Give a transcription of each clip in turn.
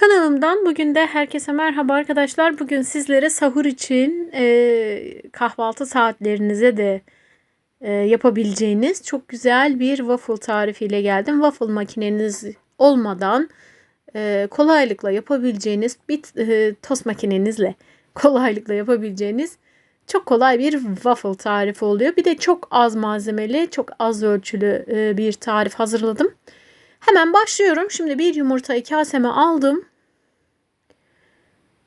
Kanalımdan bugün de herkese merhaba arkadaşlar. Bugün sizlere sahur için e, kahvaltı saatlerinize de e, yapabileceğiniz çok güzel bir waffle tarifiyle geldim. Waffle makineniz olmadan e, kolaylıkla yapabileceğiniz bir e, tost makinenizle kolaylıkla yapabileceğiniz çok kolay bir waffle tarifi oluyor. Bir de çok az malzemeli, çok az ölçülü e, bir tarif hazırladım. Hemen başlıyorum. Şimdi bir yumurtayı kaseme aldım.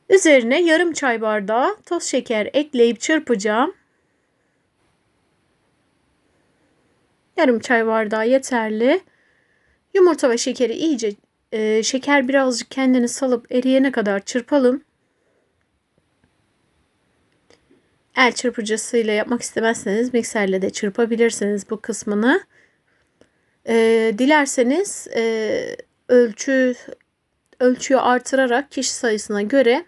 Üzerine yarım çay bardağı toz şeker ekleyip çırpacağım. Yarım çay bardağı yeterli. Yumurta ve şekeri iyice e, şeker birazcık kendini salıp eriyene kadar çırpalım. El çırpıcısıyla yapmak istemezseniz mikserle de çırpabilirsiniz bu kısmını. E, dilerseniz e, ölçü ölçüyü artırarak kişi sayısına göre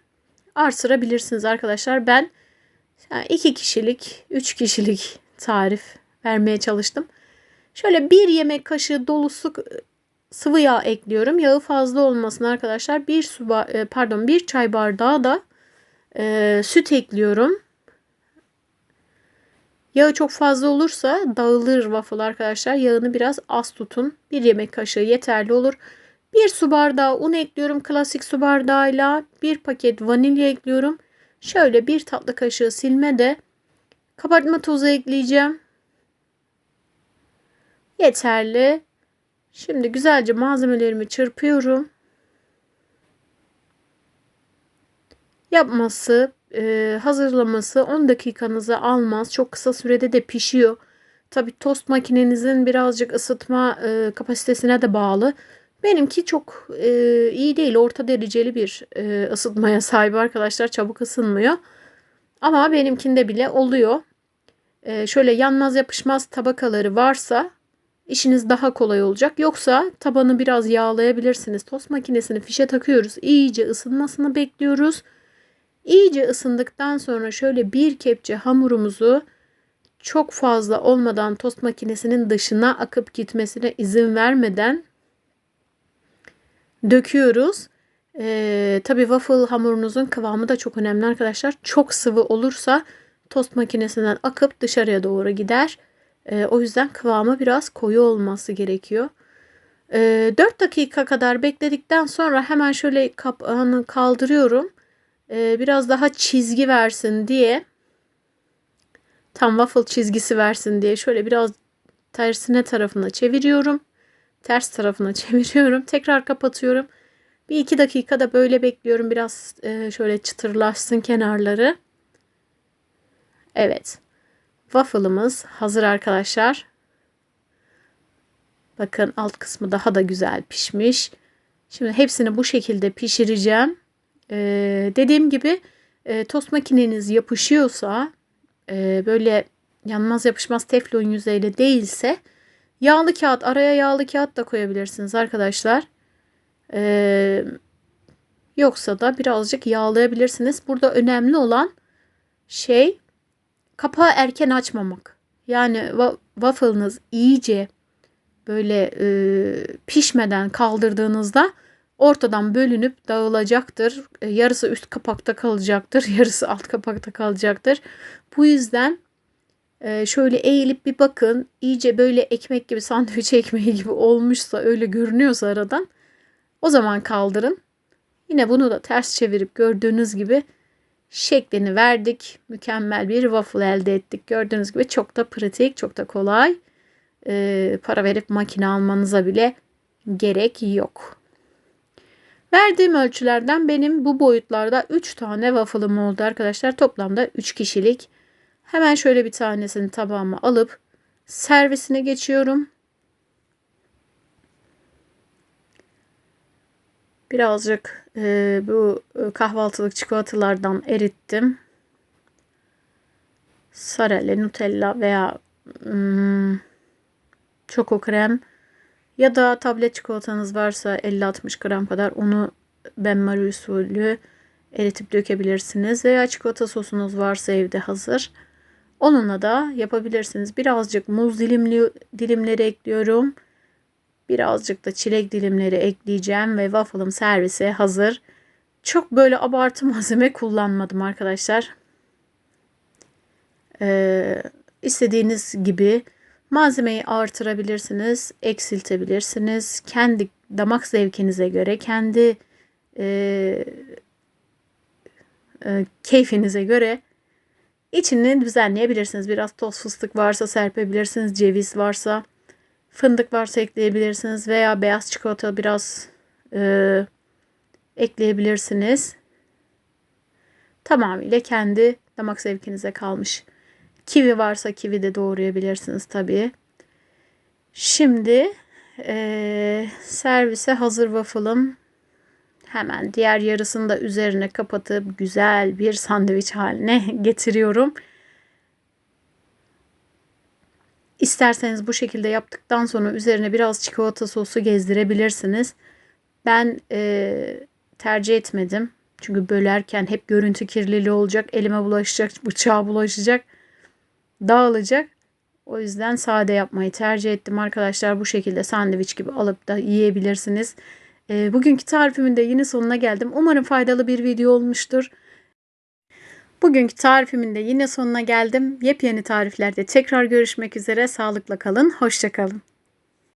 artırabilirsiniz arkadaşlar. Ben yani iki kişilik, üç kişilik tarif vermeye çalıştım. Şöyle bir yemek kaşığı dolusu sıvı yağ ekliyorum. Yağı fazla olmasın arkadaşlar. Bir su e, pardon bir çay bardağı da e, süt ekliyorum. Yağı çok fazla olursa dağılır waffle arkadaşlar. Yağını biraz az tutun. Bir yemek kaşığı yeterli olur. Bir su bardağı un ekliyorum klasik su bardağıyla. Bir paket vanilya ekliyorum. Şöyle bir tatlı kaşığı silme de kabartma tozu ekleyeceğim. Yeterli. Şimdi güzelce malzemelerimi çırpıyorum. Yapması e, hazırlaması 10 dakikanızı almaz. Çok kısa sürede de pişiyor. Tabi tost makinenizin birazcık ısıtma e, kapasitesine de bağlı. Benimki çok e, iyi değil. Orta dereceli bir e, ısıtmaya sahip arkadaşlar. Çabuk ısınmıyor. Ama benimkinde bile oluyor. E, şöyle yanmaz yapışmaz tabakaları varsa işiniz daha kolay olacak. Yoksa tabanı biraz yağlayabilirsiniz. Tost makinesini fişe takıyoruz. İyice ısınmasını bekliyoruz. İyice ısındıktan sonra şöyle bir kepçe hamurumuzu çok fazla olmadan tost makinesinin dışına akıp gitmesine izin vermeden döküyoruz. Ee, Tabi waffle hamurunuzun kıvamı da çok önemli arkadaşlar. Çok sıvı olursa tost makinesinden akıp dışarıya doğru gider. Ee, o yüzden kıvamı biraz koyu olması gerekiyor. Ee, 4 dakika kadar bekledikten sonra hemen şöyle kapağını kaldırıyorum. Ee, biraz daha çizgi versin diye tam waffle çizgisi versin diye şöyle biraz tersine tarafına çeviriyorum. Ters tarafına çeviriyorum. Tekrar kapatıyorum. Bir iki dakikada böyle bekliyorum. Biraz e, şöyle çıtırlaşsın kenarları. Evet. Waffle'ımız hazır arkadaşlar. Bakın alt kısmı daha da güzel pişmiş. Şimdi hepsini bu şekilde pişireceğim. Ee, dediğim gibi e, tost makineniz yapışıyorsa e, böyle yanmaz yapışmaz teflon yüzeyle değilse yağlı kağıt araya yağlı kağıt da koyabilirsiniz arkadaşlar. Ee, yoksa da birazcık yağlayabilirsiniz. Burada önemli olan şey kapağı erken açmamak. Yani waffle'ınız iyice böyle e, pişmeden kaldırdığınızda ortadan bölünüp dağılacaktır. E, yarısı üst kapakta kalacaktır, yarısı alt kapakta kalacaktır. Bu yüzden e, şöyle eğilip bir bakın. İyice böyle ekmek gibi, sandviç ekmeği gibi olmuşsa, öyle görünüyorsa aradan o zaman kaldırın. Yine bunu da ters çevirip gördüğünüz gibi şeklini verdik. Mükemmel bir waffle elde ettik. Gördüğünüz gibi çok da pratik, çok da kolay. Ee, para verip makine almanıza bile gerek yok. Verdiğim ölçülerden benim bu boyutlarda 3 tane waffle'ım oldu arkadaşlar. Toplamda 3 kişilik. Hemen şöyle bir tanesini tabağıma alıp servisine geçiyorum. Birazcık e, bu kahvaltılık çikolatalardan erittim. Sarelle, Nutella veya hmm, çoko krem ya da tablet çikolatanız varsa 50-60 gram kadar onu benmari usulü eritip dökebilirsiniz. Veya çikolata sosunuz varsa evde hazır. Onunla da yapabilirsiniz. Birazcık muz dilimli, dilimleri ekliyorum. Birazcık da çilek dilimleri ekleyeceğim ve waffle'ım servise hazır. Çok böyle abartı malzeme kullanmadım arkadaşlar. Ee, istediğiniz gibi malzemeyi artırabilirsiniz, eksiltebilirsiniz. Kendi damak zevkinize göre, kendi e, e, keyfinize göre içini düzenleyebilirsiniz. Biraz toz fıstık varsa serpebilirsiniz, ceviz varsa, fındık varsa ekleyebilirsiniz veya beyaz çikolata biraz e, ekleyebilirsiniz. Tamamıyla kendi damak zevkinize kalmış. Kivi varsa kivi de doğrayabilirsiniz tabii. Şimdi e, servise hazır waffle'ım. Hemen diğer yarısını da üzerine kapatıp güzel bir sandviç haline getiriyorum. İsterseniz bu şekilde yaptıktan sonra üzerine biraz çikolata sosu gezdirebilirsiniz. Ben e, tercih etmedim. Çünkü bölerken hep görüntü kirliliği olacak. Elime bulaşacak, bıçağa bulaşacak. Dağılacak. O yüzden sade yapmayı tercih ettim arkadaşlar. Bu şekilde sandviç gibi alıp da yiyebilirsiniz. E, bugünkü tarifimin de yine sonuna geldim. Umarım faydalı bir video olmuştur. Bugünkü tarifimin de yine sonuna geldim. Yepyeni tariflerde tekrar görüşmek üzere. Sağlıkla kalın, hoşçakalın.